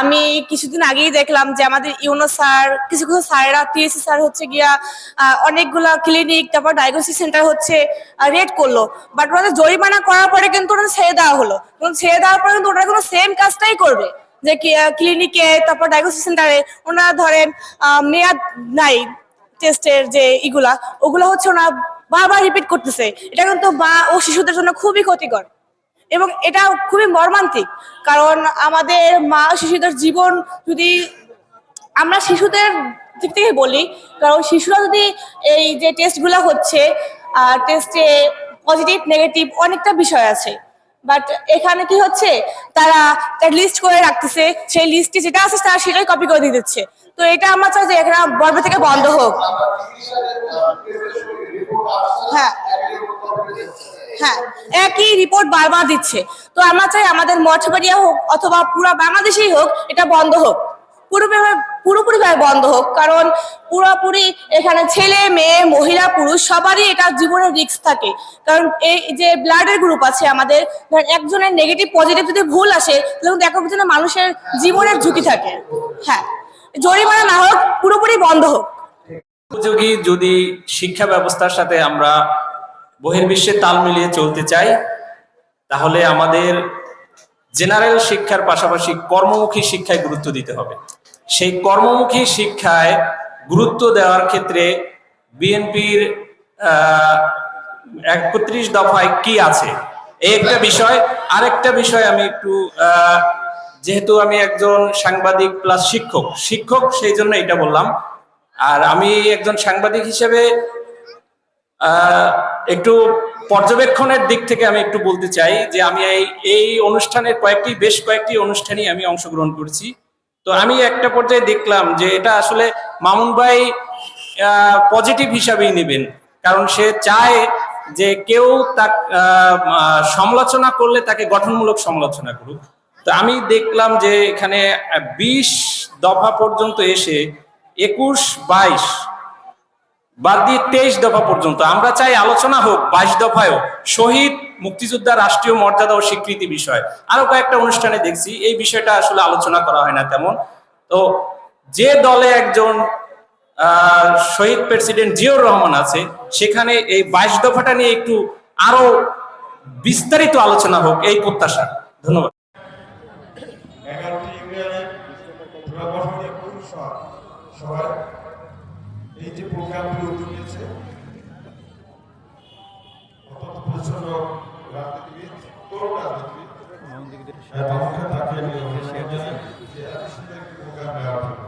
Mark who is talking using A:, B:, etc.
A: আমি কিছুদিন আগেই দেখলাম যে আমাদের ইউনো স্যার, কিছু কিছু স্যারেরা, টিএসসি স্যার হচ্ছে গিয়া অনেকগুলা ক্লিনিক তারপর ডায়াগনোসিস সেন্টার হচ্ছে রেড করল। বাট ওনাদের জরিমানা করার পরে কিন্তু ওনাদের ছেড়ে দেওয়া হলো। ছেড়ে দেওয়ার পরে কিন্তু ওনারা কোনো সেম কাজটাই করবে। যে ক্লিনিকে তারপর ডায়াগনোসিস সেন্টারে ওনারা ধরেন মেয়াদ নাই টেস্টের যে ইগুলা ওগুলো হচ্ছে ওনারা বারবার রিপিট করতেছে। এটা কিন্তু মা ও শিশুদের জন্য খুবই ক্ষতিকর। এবং এটা খুবই মর্মান্তিক। কারণ আমাদের মা শিশুদের জীবন যদি আমরা শিশুদের দিক থেকে বলি, কারণ শিশুরা যদি এই যে টেস্টগুলো হচ্ছে আর টেস্টে পজিটিভ নেগেটিভ অনেকটা বিষয় আছে। বাট এখানে কি হচ্ছে? তারা লিস্ট করে রাখতেছে। সেই লিস্টে যেটা আছে, তারা সেটাই কপি করে দিয়ে দিচ্ছে। তো এটা আমরা চাই যে এখানে বর্ব থেকে বন্ধ হোক। হ্যাঁ একই রিপোর্ট বারবার দিচ্ছে। তো আমরা চাই আমাদের মঠবাড়িয়া হোক অথবা পুরো বাংলাদেশেই হোক এটা বন্ধ হোক। পুরোপুরি পুরোপুরিভাবে বন্ধ হোক। কারণ পুরোপুরি এখানে ছেলে, মেয়ে, মহিলা, পুরুষ সবারই এটা জীবনের রিস্ক থাকে। কারণ এই যে ব্লাডের গ্রুপ আছে আমাদের, ধরেন একজনের নেগেটিভ পজিটিভ যদি ভুল আসে, তাহলে কিন্তু একজনের মানুষের জীবনের ঝুঁকি থাকে। হ্যাঁ জরিমানা না হোক, পুরোপুরি বন্ধ হোক।
B: উপযোগী যদি শিক্ষা ব্যবস্থার সাথে আমরা বহির্বিশ্বে তাল মিলিয়ে চলতে চাই, তাহলে আমাদের জেনারেল শিক্ষার পাশাপাশি কর্মমুখী শিক্ষায় গুরুত্ব দিতে হবে। সেই কর্মমুখী শিক্ষায় গুরুত্ব দেওয়ার ক্ষেত্রে বিএনপির একত্রিশ দফায় কি আছে? এই একটা বিষয়। আরেকটা বিষয় আমি একটু যেহেতু আমি একজন সাংবাদিক প্লাস শিক্ষক শিক্ষক সেই জন্য এটা বললাম। আর আমি একজন সাংবাদিক হিসেবে একটু পর্যবেক্ষণের দিক থেকে আমি একটু বলতে চাই যে আমি এই এই অনুষ্ঠানের কয়েকটি, বেশ কয়েকটি অনুষ্ঠানে আমি অংশগ্রহণ করছি। তো আমি একটা পর্যায়ে দেখলাম যে এটা আসলে মামুন ভাই পজিটিভ হিসাবেই নেবেন। কারণ সে চায় যে কেউ তা সমালোচনা করলে তাকে গঠনমূলক সমালোচনা করুক। তো আমি দেখলাম যে এখানে বিশ দফা পর্যন্ত এসে একুশ, বাইশ বাদ দিয়ে তেইশ দফা পর্যন্ত। আমরা চাই আলোচনা হোক, বাইশ দফায়ও। শহীদ, মুক্তিযোদ্ধা, রাষ্ট্রীয় মর্যাদা ও স্বীকৃতি বিষয়। আরও কয়েকটা অনুষ্ঠানে দেখছি, এই বিষয়টা আসলে আলোচনা করা হয় না তেমন। তো যে দলে একজন শহীদ প্রেসিডেন্ট জিয়র রহমান আছে, সেখানে এই বাইশ দফাটা নিয়ে একটু আরও বিস্তারিত আলোচনা হোক, এই প্রত্যাশা। ধন্যবাদ।
C: সবাই এই যে প্রোগ্রামটি উদ্যোগ নিয়েছে তাকে আমি অভিষেক জানাই যে এত প্রোগ্রাম নেওয়া